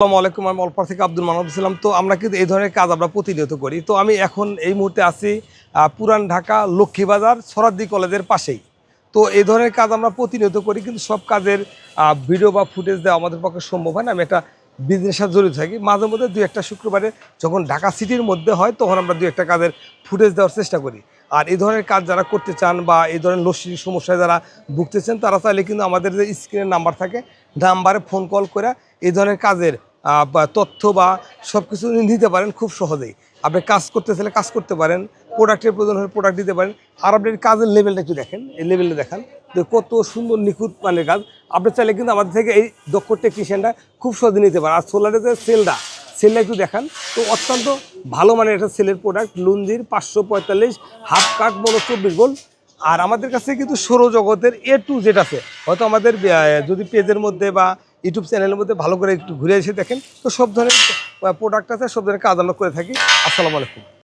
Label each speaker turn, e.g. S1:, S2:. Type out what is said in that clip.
S1: আসসালামু আলাইকুম, আমি অল্পার থেকে আব্দুল মানব ছিলাম তো আমরা কিন্তু এই ধরনের কাজ আমরা প্রতিনিয়ত করি। তো আমি এখন এই মুহূর্তে আছি পুরান ঢাকা লক্ষ্মীবাজার সরাদ্দি কলেজের পাশেই। তো এই ধরনের কাজ আমরা প্রতিনিয়ত করি, কিন্তু সব কাজের ভিডিও বা ফুটেজ দেওয়া আমাদের পক্ষে সম্ভব হয় না। আমি একটা বিজনেসের সাথে জড়িত থাকি। মাঝে মধ্যে দু একটা শুক্রবারে যখন ঢাকা সিটির মধ্যে হয়, তখন আমরা দু একটা কাজের ফুটেজ দেওয়ার চেষ্টা করি। আর এই ধরনের কাজ যারা করতে চান বা এই ধরনের লস্যির সমস্যায় যারা ভুগতে চান তারা চাইলে কিন্তু আমাদের যে স্ক্রিনের নাম্বার থাকে নাম্বারে ফোন কল করে এই ধরনের কাজের তথ্য বা সব কিছু নিতে পারেন খুব সহজেই। আপনি কাজ করতে চাইলে কাজ করতে পারেন, প্রোডাক্টের প্রয়োজন হলে প্রোডাক্ট দিতে পারেন। আর আপনি কাজের লেভেলটা একটু দেখেন, এই লেভেলটা দেখান যে কত সুন্দর নিখুঁত মানের কাজ। আপনি চাইলে কিন্তু আমাদের থেকে এই দক্ষ টেকনিশিয়ানটা খুব সহজে নিতে পারেন। আর সোলারের যে সেলটা সেলটা একটু দেখান। তো অত্যন্ত ভালো মানের একটা সেলের প্রোডাক্ট লুঞ্জির পাঁচশো পঁয়তাল্লিশ, হাফ কাট বলো চব্বিশ গোল। আর আমাদের কাছে কিন্তু সৌরজগতের এ টু জেড আছে। হয়তো আমাদের যদি পেজের মধ্যে বা ইউটিউব চ্যানেলের মধ্যে ভালো করে একটু ঘুরে এসে দেখেন। তো সব ধরনের প্রোডাক্ট আছে, সব ধরনের কাজ করে থাকি। আসসালামু আলাইকুম।